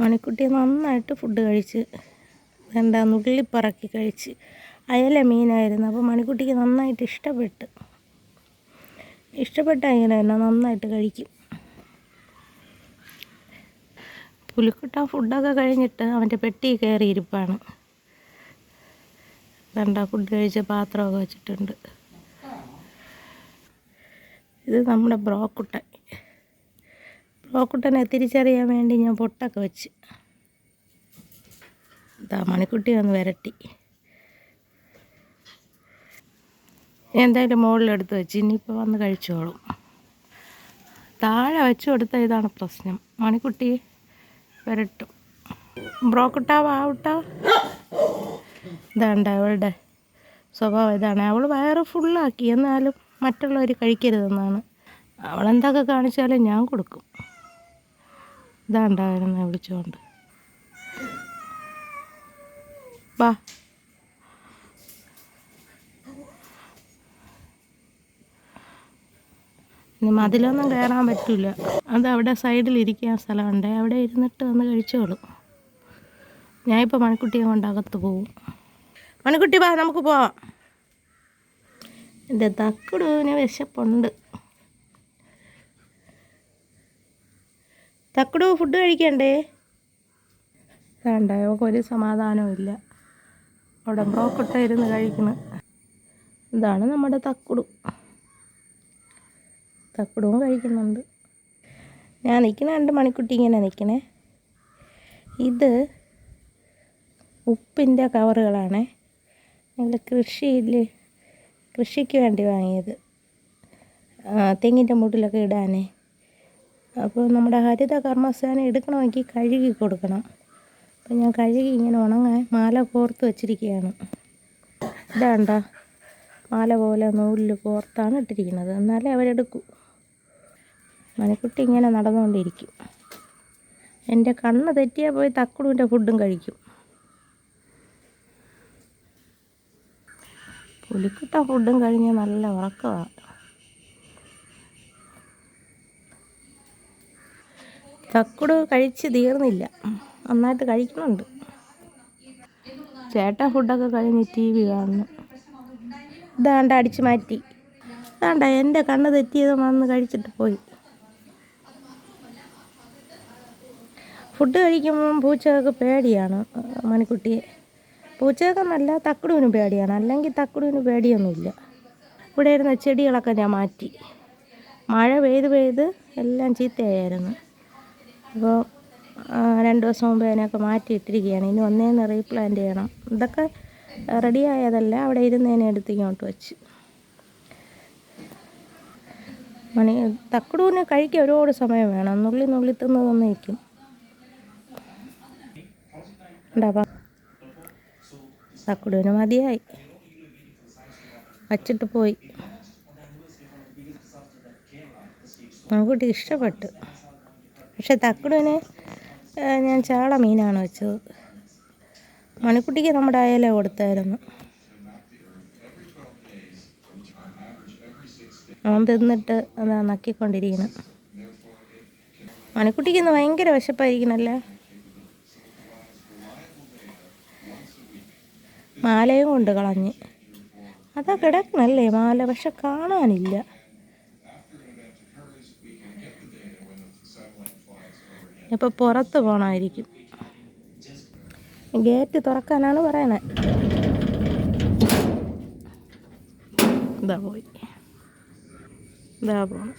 മണിക്കുട്ടി നന്നായിട്ട് ഫുഡ് കഴിച്ച് എന്താ നുള്ളിപ്പറക്കി കഴിച്ച് അയല മീനായിരുന്നു. അപ്പോൾ മണിക്കുട്ടിക്ക് നന്നായിട്ട് ഇഷ്ടപ്പെട്ട്. ഇഷ്ടപ്പെട്ട അയല തന്നെ നന്നായിട്ട് കഴിക്കും. പുലിക്കുട്ട ഫുഡൊക്കെ കഴിഞ്ഞിട്ട് അവന്റെ പെട്ടി കയറി ഇരിപ്പാണ്. വേണ്ട ഫുഡ് കഴിച്ച പാത്രമൊക്കെ വെച്ചിട്ടുണ്ട്. ഇത് നമ്മുടെ ബ്രോക്കുട്ടൻ. ബ്രോക്കുട്ടനെ തിരിച്ചറിയാൻ വേണ്ടി ഞാൻ പൊട്ടൊക്കെ വെച്ച്. ഇതാ മണിക്കുട്ടി വന്ന് വരട്ടി. എന്തായാലും മുകളിലെടുത്ത് വെച്ച്. ഇനിയിപ്പോൾ വന്ന് കഴിച്ചോളും. താഴെ വെച്ച് കൊടുത്ത ഇതാണ് പ്രശ്നം. മണിക്കുട്ടി വരട്ടും. ബ്രോക്കുട്ടാ വാവുട്ടാ ഇതാണ്ട അവളുടെ സ്വഭാവം ഇതാണ്. അവൾ വയറ് ഫുള്ളാക്കി. എന്നാലും മറ്റുള്ളവർ കഴിക്കരുതെന്നാണ്. അവളെന്തൊക്കെ കാണിച്ചാലും ഞാൻ കൊടുക്കും. ഇതാണ്ടായിരുന്നു വിളിച്ചുകൊണ്ട് വാ മതിലൊന്നും കയറാൻ പറ്റില്ല അത് അവിടെ സൈഡിൽ ഇരിക്കാൻ സ്ഥലമുണ്ട്. അവിടെ ഇരുന്നിട്ട് വന്ന് കഴിച്ചോളും. ഞാനിപ്പോൾ മണിക്കുട്ടിയെ കൊണ്ട് അകത്ത് പോവും. മണിക്കുട്ടി വാ നമുക്ക് പോവാം. എന്റെ തക്കുടൂന് വിശപ്പുണ്ട്. തക്കുടു ഫുഡ് കഴിക്കണ്ടേ? വേണ്ട ഒരു സമാധാനവും ഇല്ല. അവിടെ ബ്രോക്കൊട്ട ഇരുന്ന് കഴിക്കുന്നു ഇതാണ് നമ്മുടെ തക്കുടു. തക്കുടവും കഴിക്കുന്നുണ്ട്. ഞാൻ നിൽക്കുന്ന രണ്ട് മണിക്കുട്ടി ഇങ്ങനെ നിൽക്കണേ ഇത് ഉപ്പിന്റെ കവറുകളാണേ. ഞങ്ങൾ കൃഷിയിൽ കൃഷിക്ക് വേണ്ടി വാങ്ങിയത്. തെങ്ങിന്റെ മുട്ടിലൊക്കെ ഇടാനേ. അപ്പോൾ നമ്മുടെ ഹരിത കർമ്മസേന എടുക്കണമെങ്കിൽ കഴുകി കൊടുക്കണം. അപ്പോൾ ഞാൻ കഴുകി ഇങ്ങനെ ഉണങ്ങാൻ മാല കോർത്ത് വച്ചിരിക്കുകയാണ്. ഇതാണ്ട മാല പോലെ നൂലിൽ കോർത്താണ് ഇട്ടിരിക്കുന്നത്. എന്നാലേ അവരെടുക്കൂ. മണിക്കുട്ടി ഇങ്ങനെ നടന്നുകൊണ്ടിരിക്കും. എന്റെ കണ്ണ് തെറ്റിയാൽ പോയി തക്കുടുവിന്റെ ഫുഡും കഴിക്കും. പുലിക്കുട്ട ഫുഡും കഴിഞ്ഞ് നല്ല ഉറക്കമാണ് തക്കുട് കഴിച്ച് തീർന്നില്ല. നന്നായിട്ട് കഴിക്കുന്നുണ്ട്. ചേട്ടൻ ഫുഡൊക്കെ കഴിഞ്ഞ് ടി വി കാണുന്നു. ഇതാണ്ട അടിച്ച് മാറ്റി. ഇതാണ്ട എന്റെ കണ്ണ് തെറ്റിയത് വന്ന് കഴിച്ചിട്ട് പോയി. ഫുഡ് കഴിക്കുമ്പം പൂച്ചകൾക്ക് പേടിയാണ് മണിക്കുട്ടിയെ. പൂച്ചകൾക്കൊന്നല്ല തക്കുടുവിന് പേടിയാണ്. അല്ലെങ്കിൽ തക്കുടുവിന് പേടിയൊന്നുമില്ല. ഇവിടെ ഇരുന്ന ചെടികളൊക്കെ ഞാൻ മാറ്റി. മഴ പെയ്ത് പെയ്ത് എല്ലാം ചീത്തയായിരുന്നു. അപ്പോൾ രണ്ട് ദിവസം മുമ്പ് അതിനൊക്കെ മാറ്റിയിട്ടിരിക്കുകയാണ് ഇനി ഒന്നേന്ന് റീപ്ലാന്റ് ചെയ്യണം. ഇതൊക്കെ റെഡി ആയതല്ല. അവിടെ ഇരുന്നതിനെ എടുത്ത് ഇങ്ങോട്ട് വെച്ച്. മണി തക്കുടൂന് കഴിക്കാൻ ഒരുപാട് സമയം വേണം. നുള്ളി നുള്ളി തിന്ന് തിന്ന് നിൽക്കും ഉണ്ടാവാ തക്കുടൂന് മതിയായി. വച്ചിട്ട് പോയി. നമുക്ക് ഇഷ്ടപ്പെട്ടു. പക്ഷെ തക്കുടുവിന് ഞാൻ ചാള മീനാണ് വെച്ചത്. മണിക്കുട്ടിക്ക് നമ്മുടെ അയല കൊടുത്തായിരുന്നു. അവൻ തിന്നിട്ട് അതാ നക്കിക്കൊണ്ടിരിക്കുന്നു. മണിക്കുട്ടിക്ക് ഇന്ന് ഭയങ്കര വിശപ്പായിരിക്കണല്ലേ മാലയും കൊണ്ട് കളഞ്ഞ്. അതാ കിടക്കണല്ലേ മാല പക്ഷെ കാണാനില്ല. ഇപ്പോൾ പുറത്ത് പോകണമായിരിക്കും ഗേറ്റ് തുറക്കാനാണ് പറയണത് ഇതാ പോയി. ഇതാ പോകണം